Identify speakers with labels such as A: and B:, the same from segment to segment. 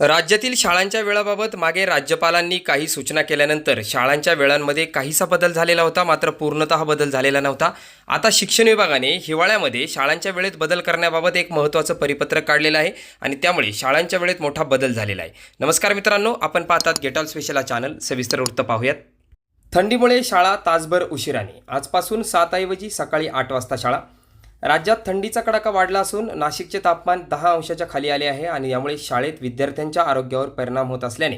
A: राज्यातील शाळांच्या वेळाबाबत मागे राज्यपालांनी काही सूचना केल्यानंतर शाळांच्या वेळांमध्ये काहीसा बदल झालेला होता मात्र पूर्णतः बदल झालेला नव्हता. आता शिक्षण विभागाने हिवाळ्यामध्ये शाळांच्या वेळेत बदल करण्याबाबत एक महत्त्वाचं परिपत्रक काढलेलं आहे आणि त्यामुळे शाळांच्या वेळेत मोठा बदल झालेला आहे. नमस्कार मित्रांनो आपण पाहतात गेटॉल स्पेशल चॅनल सविस्तर वृत्त पाहूयात. थंडीमुळे शाळा तासभर उशिराने. आजपासून सातऐवजी सकाळी आठ वाजता शाळा. राज्यात थंडीचा कडाका वाढला असून नाशिकचे तापमान दहा अंशाच्या खाली आले आहे आणि यामुळे शाळेत विद्यार्थ्यांच्या आरोग्यावर परिणाम होत असल्याने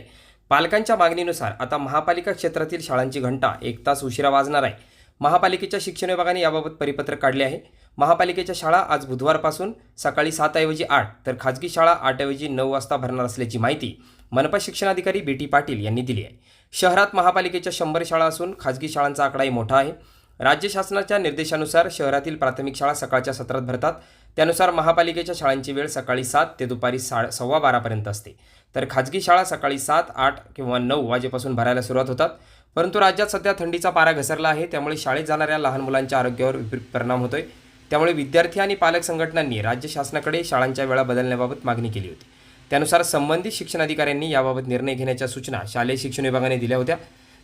A: पालकांच्या मागणीनुसार आता महापालिका क्षेत्रातील शाळांची घंटा एक तास उशिरा वाजणार आहे. महापालिकेच्या शिक्षण विभागाने याबाबत परिपत्रक काढले आहे. महापालिकेच्या शाळा आज बुधवारपासून सकाळी सातऐवजी आठ तर खाजगी शाळा आठऐवजी नऊ वाजता भरणार असल्याची माहिती मनपा शिक्षणाधिकारी बी टी पाटील यांनी दिली आहे. शहरात महापालिकेच्या शंभर शाळा असून खाजगी शाळांचा आकडाही मोठा आहे. राज्य शासनाच्या निर्देशानुसार शहरातील प्राथमिक शाळा सकाळच्या सत्रात भरतात. त्यानुसार महापालिकेच्या शाळांची वेळ सकाळी सात ते दुपारी सा सव्वा बारापर्यंत असते. तर खाजगी शाळा सकाळी सात आठ किंवा नऊ वाजेपासून भरायला सुरुवात होतात. परंतु राज्यात सध्या थंडीचा पारा घसरला आहे. त्यामुळे शाळेत जाणाऱ्या लहान मुलांच्या आरोग्यावर विपरीत परिणाम होतोय. त्यामुळे विद्यार्थी आणि पालक संघटनांनी राज्य शासनाकडे शाळांच्या वेळा बदलण्याबाबत मागणी केली होती. त्यानुसार संबंधित शिक्षणाधिकाऱ्यांनी याबाबत निर्णय घेण्याच्या सूचना शालेय शिक्षण विभागाने दिल्या होत्या.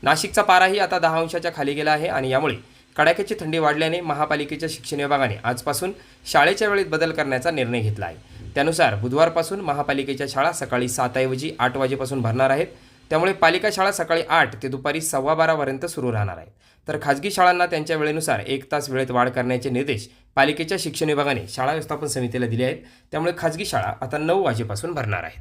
A: नाशिकचा पाराही आता दहा अंशाच्या खाली गेला आहे आणि यामुळे कडाक्याची थंडी वाढल्याने महापालिकेच्या शिक्षण विभागाने आजपासून शाळेच्या वेळेत बदल करण्याचा निर्णय घेतला आहे. त्यानुसार बुधवारपासून महापालिकेच्या शाळा सकाळी सातऐवजी आठ वाजेपासून भरणार आहेत. त्यामुळे पालिका शाळा सकाळी आठ ते दुपारी सव्वा बारापर्यंत सुरू राहणार आहेत तर खाजगी शाळांना त्यांच्या वेळेनुसार एक तास वेळेत वाढ करण्याचे निर्देश पालिकेच्या शिक्षण विभागाने शाळा व्यवस्थापन समितीला दिले आहेत. त्यामुळे खाजगी शाळा आता नऊ वाजेपासून भरणार आहेत.